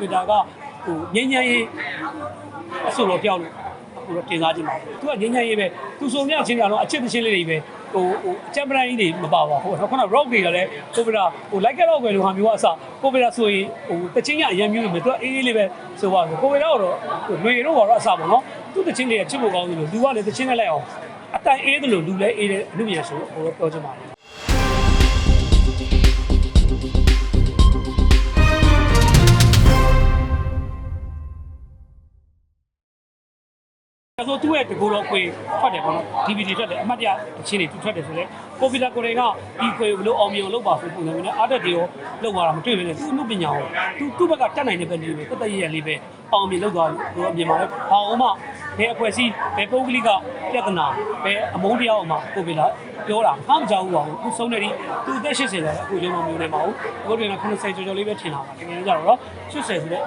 ဗီတာကဟိုငញ្ញမ်းရေးအဆိုတော်တယောက်လို့ဟိုတော့တင်စားခြင်းပါသူကငញ្ញမ်းရေးပဲသူဆိုမြချင်းကတော့အချစ်တချင်းလေးတွေပဲဟိုဟိုအချမ်းပရန်ကြီးတွေမပါပါဘူးဟိုခုန rock တွေကလည်းကိုဗီတာဟို like တော့ပဲလို့ဟာမျိုးကအစကိုဗီတာဆိုရင်ဟိုတချင်းရအရင်မျိုးလို့ပဲသူကအေးအေးလေးပဲဆိုပါဆိုကိုဗီတာကတော့ဟိုတွေတော့ကတော့အစပါနော်သူတချင်းတွေကချစ်ဖို့ကောင်းတယ်လို့လူကလည်းတချင်းနဲ့လိုက်အောင်အတန်အေးတယ်လို့လူလည်းအေးတယ်အမှုမြန်ဆိုဟိုတော့ပြောချင်ပါတယ် အဲဆိုသူ့ရဲ့တကူတော့ခွေထွက်တယ်ပေါ့နော် DVD ထွက်တယ်အမှတ်တရအချင်းတွေသူထွက်တယ်ဆိုလဲကိုဗီတာကိုတွေကဒီခွေဘလို့အောင်မြင်လုပ်ပါဆိုပုံစံမျိုးနဲ့အားတက်တွေရောလောက်သွားတာမတွေ့ဘဲနဲ့သူ့အမှုပညာကိုသူသူ့ဘက်ကတက်နိုင်တဲ့ဘက်လေးပဲတက်တရရလေးပဲအောင်မြင်လုပ်သွားလို့အမြင်ပါလေ။ဘာအောင်မှဘယ်အဖွဲ့အစည်းဘယ်ပုဂ္ဂလိကပြဿနာဘယ်အမုန်းတရားအောင်မှကိုဗီတာပြောတာမှမကြောက်ဘူးပါဘူး။သူဆုံးနေပြီသူအသက်80လောက်အခုရုံမမျိုးနေပါဘူး။အခုတည်းက90ကျော်ကျော်လေးပဲထင်လာပါတကယ်ကြတော့80ဆိုတဲ့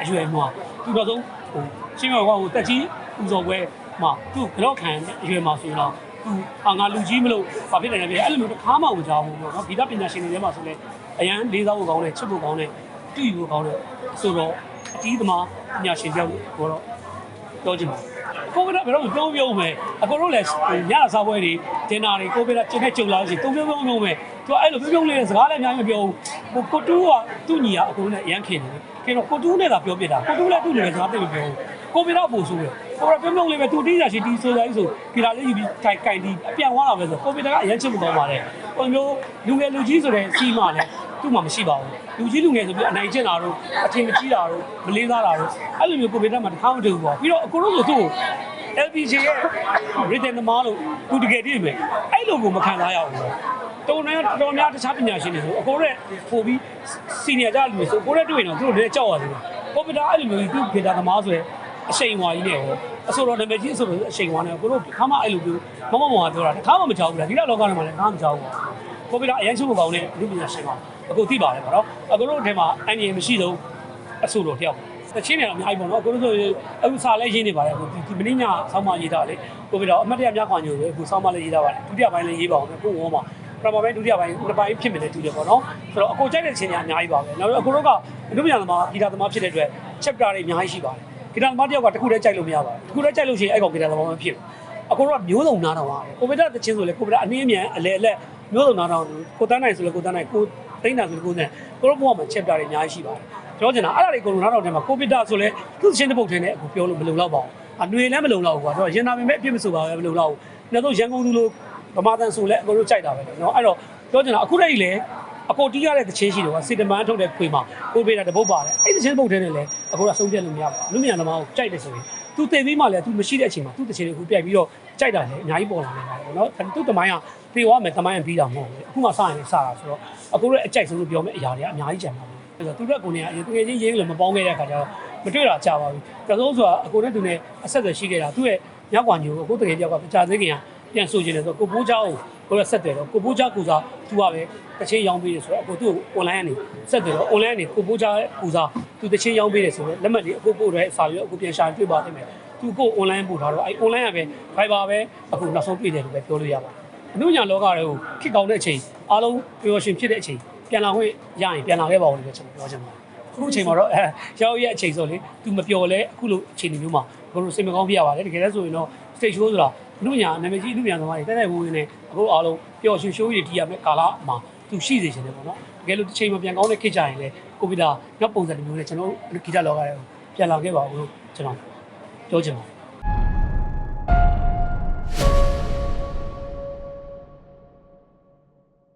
အရွယ်မှာသူတော့ဆုံးဟိုရှင်းမကောဟိုတက်ကြီး ပူဇော်ပွဲမှာသူဘလောက်ခံအရွယ်မှာဆိုရင်တော့သူအာငါလူကြီးမလို့ဘာဖြစ်နေလဲအဲ့လိုမျိုးတစ်ခါမှမကြောက်ဘူးပေါ့နော်ဗီဒပညာရှင်တွေထဲမှာဆိုလဲအရန်လေးစားဖို့ကောင်းတယ်ချစ်ဖို့ကောင်းတယ်တွေ့ဖို့ကောင်းတယ်ဆိုတော့အတီးသမားပညာရှင်ကြောက်ကိုတော့ပြောချင်ပါတယ်ကိုဗစ်ကဘယ်တော့ပြောပြောမယ်အကိုတို့လည်းညစားပွဲတွေဒင်နာတွေကိုဗစ်ကကျင်းနဲ့ကြုံလာလို့ရှိရင်တုံးပြောပြောပြောမယ်သူအဲ့လိုပြောပြောလေးစကားလည်းအများကြီးမပြောဘူးကိုတူးကသူ့ညီကအကိုနဲ့အရန်ခင်တယ်ခင်တော့ကိုတူးနဲ့သာပြောပြတာကိုတူးလည်းသူ့ညီကစကားသိမပြောဘူး ကိုဗစ်တော့ပို့ဆိုးတယ်ကိုဗစ်ပြောပြောလေးပဲသူတီးရရှိတီးဆိုးလိုက်ဆိုဂီတာလေးယူပြီးကြိုက်ကြိုက်တီးအပြန်သွားတာပဲဆိုကိုဗစ်ကအရန်ချစ်မကောင်းပါနဲ့ဟိုမျိုးလူငယ်လူကြီးဆိုတဲ့စီးမှလည်းသူ့မှာမရှိပါဘူးလူကြီးလူငယ်ဆိုပြီးအနိုင်ကျင့်တာတို့အထင်မကြီးတာတို့မလေးစားတာတို့အဲ့လိုမျိုးကိုဗစ်ကမှတစ်ခါမတွေ့ဘူးပေါ့ပြီးတော့အကိုတို့ဆိုသူ့ကို LPG ရဲ့ written သမားလို့သူတကယ်တည်းပဲအဲ့လိုကိုမခံစားရဘူးတုံနဲ့တော်များတခြားပညာရှင်တွေဆိုအကိုရဲ့ပို့ပြီး senior ကြလူတွေဆိုကိုရဲ့တွေ့ရင်တော့သူတို့လည်းကြောက်ရတယ်ကွန်ပျူတာအဲ့လိုမျိုးသူဂီတာသမားဆိုရယ် အရှိန်ဝါကြီးနဲ့ရောအဆိုတော်နာမည်ကြီးအဆိုတော်အရှိန်ဝါနဲ့ကိုတို့ခါမှအဲ့လိုမျိုးမမမောင်ကပြောတာတစ်ခါမှမကြောက်ဘူးလားဒီလောက်လောကထဲမှာလည်းခါမှမကြောက်ဘူးကွန်ပျူတာအရင်ချုပ်မကောင်းတဲ့လူပညာရှင်ပါအခုသိပါတယ်ပေါ့နော်အကိုတို့အထက်မှာအန်ဂျင်မရှိတော့အဆိုတော်တယောက်တချင်းနေတော့အများကြီးပေါ့နော်အခုတို့ဆိုအခုစာလဲရင်းနေပါတယ်အခုဒီမင်းညာဆောင်းမရေးတာလေကိုပြီးတော့အမှတ်တရများခွန်ညိုပဲအခုဆောင်းမလေးရေးတာပါတယ်ဒုတိယပိုင်းလည်းရေးပါအောင်ကိုဝေါ်မှာပထမပိုင်းဒုတိယပိုင်းနှစ်ပိုင်းဖြစ်မယ်လေတူတယ်ပေါ့နော်ဆိုတော့အကိုကြိုက်တဲ့ချင်းတွေအများကြီးပါပဲနောက်အကိုတို့ကအနုပညာသမားဂီတာသမားဖြစ်တဲ့အတွက် chapter တွေအများကြီးရှိပါတယ် ဂီတာသမားတယောက်ကတစ်ခုတည်းကြိုက်လို့မရပါဘူးတစ်ခုတည်းကြိုက်လို့ရှိရင်အဲ့ကောင်ဂီတာသမားမဖြစ်ဘူးအကိုတို့ကမျိုးစုံနားထောင်ပါတယ်ကိုဗစ်တချင်းဆိုလေကိုဗစ်တအနည်းအမြန်အလဲအလက်မျိုးစုံနားထောင်ကိုတန်းနိုင်ဆိုလေကိုတန်းနိုင်ကိုသိန်းတာဆိုလေကိုသိန်းကိုတို့ဘုရားမှာ chapter တွေအများကြီးရှိပါတယ်ပြောချင်တာအဲ့ဒါတွေအကုန်လုံးနားထောင်တယ်မှာကိုဗစ်တဆိုလေသူ့ချင်းတစ်ပုတ်ထင်းနဲ့အခုပြောလို့မလုံတော့ပါဘူးအနှွေလည်းမလုံတော့ဘူးကွာတော့ရင်နာပင်မဲ့အပြစ်မဆိုပါပဲမလုံတော့ဘူးနောက်ဆုံးရန်ကုန်သူလိုဗမာတန်ဆိုလဲအကုန်လုံးကြိုက်တာပဲเนาะအဲ့တော့ပြောချင်တာအခုတည်းလေ အပေါ်တီးရတဲ့တချင်းရှိတယ်ကစီတမန်ထုတ်တဲ့ခွေမှာကိုပေးတာတပုတ်ပါတယ်အဲ့ဒီတချင်းပုတ်တဲ့နဲ့လည်းအခုကဆုံးဖြတ်လို့မရပါဘူးလူမြန်သမားကိုကြိုက်တယ်ဆိုရင် तू သိပြီးမှလည်း तू မရှိတဲ့အချိန်မှာ तू တချင်းတွေကိုပြိုက်ပြီးတော့ကြိုက်တာလည်းအများကြီးပေါ်လာနေတာပေါ့နော်သူ့တမိုင်းကပြေသွားမယ်တမိုင်းကပြီးတာမဟုတ်ဘူးအခုမှစရင်လည်းစတာဆိုတော့အခုလည်းအကြိုက်ဆုံးလို့ပြောမယ့်အရာတွေကအများကြီးကျန်ပါဘူးဆိုတော့သူတို့ကိုနေအရင်တကယ်ချင်းရင်းလည်းမပေါင်းခဲ့တဲ့အခါကျတော့မတွေ့တာကြာပါဘူးတဆုံးဆိုတာအကိုနဲ့သူနဲ့အဆက်အသွယ်ရှိခဲ့တာသူ့ရဲ့ညောက်ကွာညိုကိုအကိုတကယ်ကြောက်ကကြာသေးခင်က ပြန်ဆိုချင်တယ်ဆိုကိုပိုးချောင်းကိုကိုရဆက်တယ်တော့ကိုပိုးချောင်းကူစားသူကပဲတချင်းရောင်းပေးတယ်ဆိုတော့အကိုသူ့ကို online ကနေဆက်တယ်တော့ online ကနေကိုပိုးချောင်းကူစားသူတချင်းရောင်းပေးတယ်ဆိုတော့လက်မှတ်လေးအကိုပို့ရဲစာရွက်အကိုပြန်ရှာတွေ့ပါလိမ့်မယ်။သူကို online ပို့ထားတော့အဲ online ကပဲ Viber ပဲအခုနောက်ဆုံးတွေ့တယ်လို့ပဲပြောလို့ရပါတယ်။အနုညာလောကတွေကိုခစ်ကောင်းတဲ့အချိန်အားလုံးပျော်ရွှင်ဖြစ်တဲ့အချိန်ပြန်လာခွင့်ရရင်ပြန်လာခဲ့ပါဦးလို့ပဲကျွန်တော်ပြောချင်ပါတယ်။အခုအချိန်မှာတော့အဲရောက်ရဲ့အချိန်ဆိုလေ तू မပျော်လဲအခုလိုအချိန်မျိုးမှာဘယ်လိုစိတ်မကောင်းပြရပါလဲတကယ်လဲဆိုရင်တော့ stage show ဆိုတာ လူညာနာမည်ကြီးလူညာသမားတွေတက်တက်ဝူးဝင်းနဲ့အခုအားလုံးပျော်ရွှင်ရှိုးရည်တီးရမယ့်ကာလမှာ तू ရှိစေချင်တယ်ပေါ့နော်တကယ်လို့တစ်ချိန်မှာပြန်ကောင်းတဲ့ခေတ်ကြရင်လေကိုဗစ်တာနောက်ပုံစံတစ်မျိုးနဲ့ကျွန်တော်ဂီတလောကရဲ့ပြန်လာခဲ့ပါဦးလို့ကျွန်တော်ပြောချင်ပါတယ်